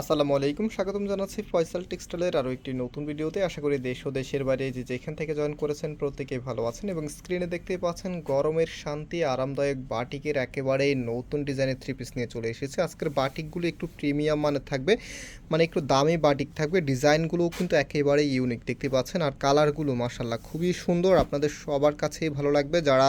আসসালামু আলাইকুম, স্বাগতম জানাচ্ছি ফয়সাল টেক্সটাইলের আরও একটি নতুন ভিডিওতে। আশা করি দেশ ও দেশের বাইরে যে যেখান থেকে জয়েন করেছেন প্রত্যেকেই ভালো আছেন এবং স্ক্রিনে দেখতেই পাচ্ছেন গরমের শান্তি, আরামদায়ক বাটিকের একেবারে নতুন ডিজাইনের থ্রি পিস নিয়ে চলে এসেছে। আজকের বাটিকগুলো একটু প্রিমিয়াম মানের থাকবে মানে একটু দামি বাটিক থাকবে। ডিজাইনগুলোও কিন্তু একেবারে ইউনিক দেখতে পাচ্ছেন। আর কালারগুলো মাসাল্লাহ খুবই সুন্দর, আপনাদের সবার কাছেই ভালো লাগবে। যারা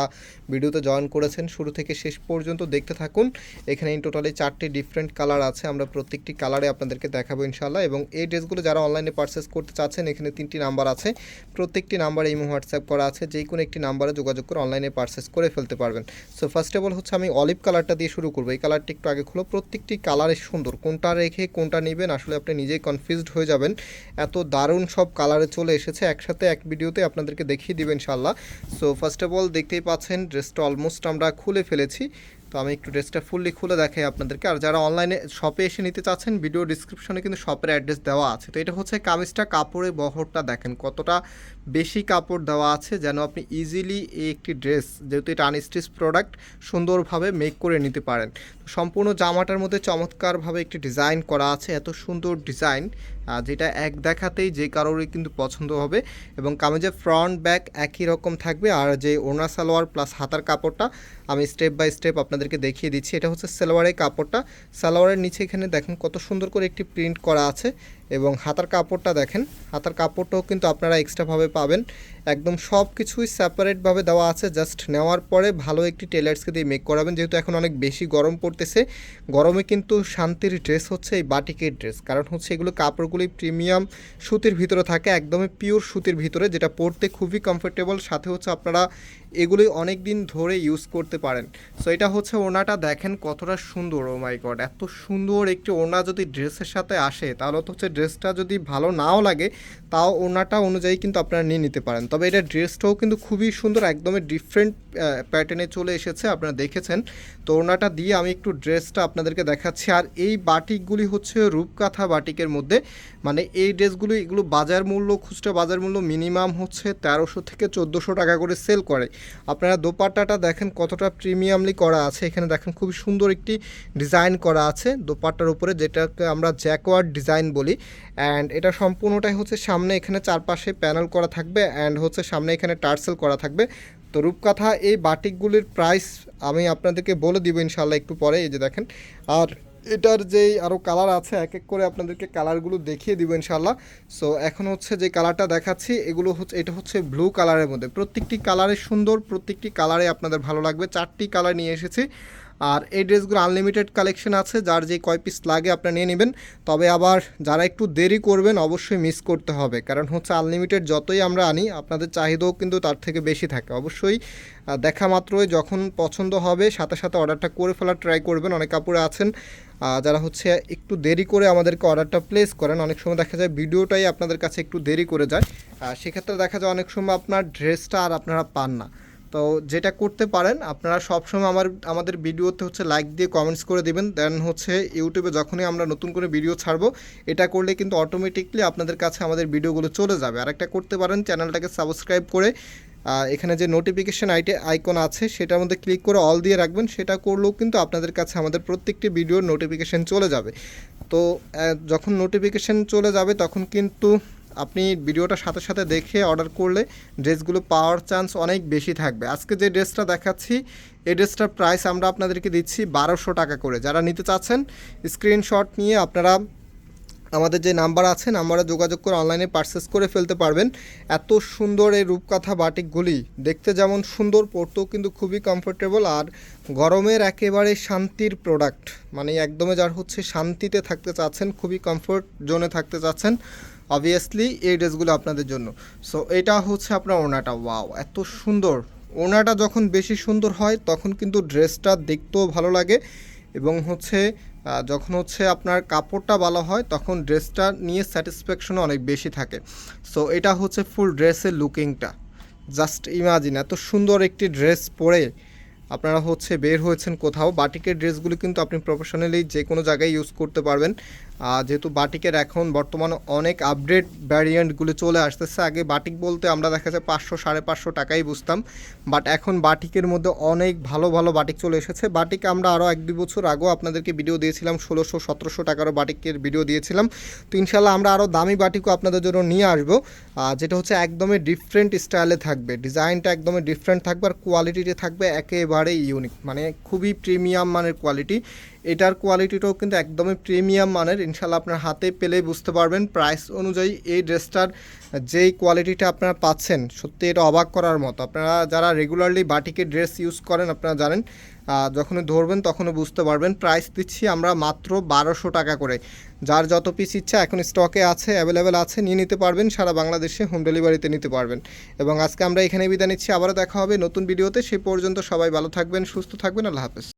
ভিডিওতে জয়েন করেছেন শুরু থেকে শেষ পর্যন্ত দেখতে থাকুন। এখানে টোটালি চারটি ডিফারেন্ট কালার আছে। আমরা প্রত্যেকটি কালারে আপনাদেরকে দেখাবো ইনশাল্লাহ এবং এই ড্রেসগুলো যারা অনলাইনে পারচেস করতে চাচ্ছেন, এখানে তিনটি নাম্বার আছে। প্রত্যেকটি নাম্বারে ইমো হোয়াটসঅ্যাপ করা আছে। যে কোনো একটি নাম্বারে যোগাযোগ করে অনলাইনে পারচেস করে ফেলতে পারবেন। সো ফার্স্ট অফ অল হচ্ছে আমি অলিভ কালারটা দিয়ে শুরু করব। এই কালারটি একটু আগে খুলো। প্রত্যেকটি কালারে সুন্দর। কোনটা রেখে কোনটা নেবেন আসলে আপনি নিজেই কনফিউজড হয়ে যাবেন। এত দারুণ সব কালারে চলে এসেছে। একসাথে এক ভিডিওতে আপনাদেরকে দেখিয়ে দিবেন ইনশাল্লাহ সো ফার্স্ট অফ অল দেখতেই পাচ্ছেন ড্রেসটা অলমোস্ট আমরা খুলে ফেলেছি। তো আমি একটু ড্রেসটা ফুললি খুলে দেখাই আপনাদেরকে। আর যারা অনলাইনে শপে এসে নিতে চাচ্ছেন ভিডিও ডিসক্রিপশনে কিন্তু শপের অ্যাড্রেস দেওয়া আছে। তো এটা হচ্ছে কামিজটা কাপড়ে বহরটা দেখেন, কতটা বেশি কাপড় দেওয়া আছে যেন আপনি ইজিলি এই একটি ড্রেস যেহেতু এটা আনস্টিচ প্রোডাক্ট সুন্দরভাবে মেক করে নিতে পারেন। সম্পূর্ণ জামাটার মধ্যে চমৎকারভাবে একটি ডিজাইন করা আছে, এত সুন্দর ডিজাইন যেটা এক দেখাতেই যে কারোরই কিন্তু পছন্দ হবে এবং কামিজের ফ্রন্ট ব্যাক একই রকম থাকবে। আর যে ওনা সালোয়ার প্লাস হাতার কাপড়টা আমি স্টেপ বাই স্টেপ আপনাদেরকে দেখিয়ে দিচ্ছি। এটা হচ্ছে সালোয়ারের কাপড়টা। সালোয়ারের নিচে এখানে দেখেন কত সুন্দর করে একটি প্রিন্ট করা আছে। এবং হাতার কাপড়টা দেখেন, হাতার কাপড়টাও কিন্তু আপনারা এক্সট্রাভাবে পাবেন। একদম সব কিছুই সেপারেটভাবে দেওয়া আছে জাস্ট নেওয়ার পরে ভালো একটি টেলার্সকে দিয়ে মেক করাবেন, যেহেতু এখন অনেক বেশি গরম পড়তেছে। গরমে কিন্তু শান্তির ড্রেস হচ্ছে এই বাটিকের ড্রেস কারণ হচ্ছে এগুলো কাপড়গুলি প্রিমিয়াম সুতির ভিতরে থাকে, একদমই পিওর সুতির ভিতরে, যেটা পরতে খুবই কমফোর্টেবল সাথে হচ্ছে আপনারা এগুলি অনেক দিন ধরে ইউজ করতে পারেন। সো এটা হচ্ছে ওনাটা দেখেন কতটা সুন্দর ও মাই গড এত সুন্দর একটি ওনা যদি ড্রেসের সাথে আসে, তাহলে তো হচ্ছে ড্রেসটা যদি ভালো নাও লাগে, তাও ওনাটা অনুযায়ী কিন্তু আপনারা নিয়ে নিতে পারেন। তবে এটা ড্রেসটাও কিন্তু খুবই সুন্দর, একদমই ডিফারেন্ট প্যাটার্নে চলে এসেছে, আপনারা দেখেছেন। তো ওনাটা দিয়ে আমি একটু ড্রেসটা আপনাদেরকে দেখাচ্ছি। আর এই বাটিকগুলি হচ্ছে রূপকাথা বাটিকের মধ্যে মানে এই ড্রেসগুলি, এগুলো বাজার মূল্য, খুচরা বাজার মূল্য মিনিমাম হচ্ছে তেরোশো থেকে চোদ্দোশো টাকা করে সেল করে। আপনারা দোপাট্টাটা দেখেন কতটা প্রিমিয়ামলি করা আছে। এখানে দেখেন খুবই সুন্দর একটি ডিজাইন করা আছে। দোপাট্টার উপরে যেটাকে আমরা জ্যাকওয়ার্ড ডিজাইন বলি। অ্যান্ড এটা সম্পূর্ণটাই হচ্ছে সামনে এখানে চারপাশে প্যানেল করা থাকবে অ্যান্ড হচ্ছে সামনে এখানে টার্সেল করা থাকবে। তো রূপকথা এই বাটিকগুলির প্রাইস আমি আপনাদেরকে বলে দিব ইনশাল্লাহ একটু পরে। এই যে দেখেন, আর এটার যেই আরও কালার আছে এক এক করে আপনাদেরকে কালারগুলো দেখিয়ে দিব ইনশাল্লাহ সো এখন হচ্ছে যে কালারটা দেখাচ্ছি, এগুলো হচ্ছে, এটা হচ্ছে ব্লু কালারের মধ্যে। প্রত্যেকটি কালারে সুন্দর, প্রত্যেকটি কালারে আপনাদের ভালো লাগবে। চারটি কালার নিয়ে এসেছি। আর এই ড্রেসগুলো আনলিমিটেড কালেকশন আছে, যার যে কয় পিস লাগে আপনারা নিয়ে নেবেন। তবে আবার যারা একটু দেরি করবেন, অবশ্যই মিস করতে হবে। কারণ হচ্ছে আনলিমিটেড যতই আমরা আনি, আপনাদের চাহিদাও কিন্তু তার থেকে বেশি থাকে। অবশ্যই দেখা মাত্রই যখন পছন্দ হবে, সাথে সাথে অর্ডারটা করে ফেলার ট্রাই করবেন। অনেক কাপড়ে আছেন যারা হচ্ছে একটু দেরি করে আমাদেরকে অর্ডারটা প্লেস করেন, অনেক সময় দেখা যায় ভিডিওটাই আপনাদের কাছে একটু দেরি করে যায়। সেক্ষেত্রে দেখা যায় অনেক সময় আপনার ড্রেসটা আর আপনারা পান না। তো যেটা করতে পারেন, আপনারা সবসময় আমার, আমাদের ভিডিওতে হচ্ছে লাইক দিয়ে কমেন্টস করে দিবেন। দেন হচ্ছে ইউটিউবে যখনই আমরা নতুন করে ভিডিও ছাড়বো, এটা করলে কিন্তু অটোমেটিকলি আপনাদের কাছে আমাদের ভিডিওগুলো চলে যাবে। আর একটা করতে পারেন চ্যানেলটাকে সাবস্ক্রাইব করে এখানে যে নোটিফিকেশান আইটে আইকন আছে, সেটার মধ্যে ক্লিক করে অল দিয়ে রাখবেন। সেটা করলেও কিন্তু আপনাদের কাছে আমাদের প্রত্যেকটি ভিডিওর নোটিফিকেশান চলে যাবে। তো যখন নোটিফিকেশান চলে যাবে, তখন কিন্তু আপনি ভিডিওটা সাথে সাথে দেখে অর্ডার করলে ড্রেসগুলো পাওয়ার চান্স অনেক বেশি থাকবে। আজকে যে ড্রেসটা দেখাচ্ছি এই ড্রেসটার প্রাইস আমরা আপনাদেরকে দিচ্ছি বারোশো টাকা করে। যারা নিতে চাচ্ছেন, স্ক্রিনশট নিয়ে আপনারা আমাদের যে নাম্বার আছে, নাম্বারে যোগাযোগ করে অনলাইনে পারচেস করে ফেলতে পারবেন। এত সুন্দর এই রূপকাথা বাটিকগুলি। দেখতে যেমন সুন্দর পড়তেও কিন্তু খুবই কমফোর্টেবল আর গরমের একেবারে শান্তির প্রোডাক্ট মানে একদমে যার হচ্ছে শান্তিতে থাকতে চাচ্ছেন, খুবই কমফোর্ট জোনে থাকতে চাচ্ছেন। অবভিয়াসলি এই ড্রেসগুলো আপনাদের জন্য। সো এটা হচ্ছে আপনার ওনাটা ওয়াও এত সুন্দর। ওনাটা যখন বেশি সুন্দর হয়, তখন কিন্তু ড্রেসটা দেখতেও ভালো লাগে এবং হচ্ছে যখন হচ্ছে আপনার কাপড়টা ভালো হয়, তখন ড্রেসটা নিয়ে স্যাটিসফ্যাকশনও অনেক বেশি থাকে। সো এটা হচ্ছে ফুল ড্রেসের লুকিংটা জাস্ট ইমাজিন এত সুন্দর একটি ড্রেস পরে আপনারা হচ্ছে বের হয়েছেন কোথাও। বাটিকের ড্রেসগুলো কিন্তু আপনি প্রফেশনালি যে কোনো জায়গায় ইউজ করতে পারবেন। যেহেতু বাটিকের এখন বর্তমানে অনেক আপডেট ভ্যারিয়েন্টগুলো চলে আসতেছে। আগে বাটিক বলতে আমরা দেখা যায় পাঁচশো, সাড়ে পাঁচশো টাকাই বুঝতাম। বাট এখন বাটিকের মধ্যে অনেক ভালো ভালো বাটিক চলে এসেছে। বাটিক আমরা আরও এক দুই বছর আগেও আপনাদেরকে ভিডিও দিয়েছিলাম, ষোলোশো, সতেরোশো টাকারও বাটিকের ভিডিও দিয়েছিলাম। তো ইনশাল্লাহ আমরা আরও দামি বাটিকও আপনাদের জন্য নিয়ে আসব। যেটা হচ্ছে একদমই ডিফারেন্ট স্টাইলে থাকবে। ডিজাইনটা একদমই ডিফারেন্ট থাকবে আর কোয়ালিটিটা থাকবে একেবারে ইউনিক মানে খুবই প্রিমিয়াম মানের কোয়ালিটি এটার কোয়ালিটিটাও কিন্তু একদমই প্রিমিয়াম মানের। ইনশাল্লাহ আপনার হাতে পেলেই বুঝতে পারবেন। প্রাইস অনুযায়ী এই ড্রেসটার যেই কোয়ালিটিটা আপনারা পাচ্ছেন সত্যি এটা অবাক করার মতো। আপনারা যারা রেগুলারলি বাটিকের ড্রেস ইউজ করেন, আপনারা জানেন যখনই ধরবেন তখনই বুঝতে পারবেন। প্রাইস দিচ্ছি আমরা মাত্র বারোশো টাকা করে। যার যত পিস ইচ্ছা এখন স্টকে আছে অ্যাভেলেবেল আছে, নিয়ে নিতে পারবেন। সারা বাংলাদেশে হোম ডেলিভারিতে নিতে পারবেন। এবং আজকে আমরা এখানে বিদায় নিচ্ছি। আবারও দেখা হবে নতুন ভিডিওতে সে পর্যন্ত সবাই ভালো থাকবেন, সুস্থ থাকবেন। আল্লাহ হাফেজ।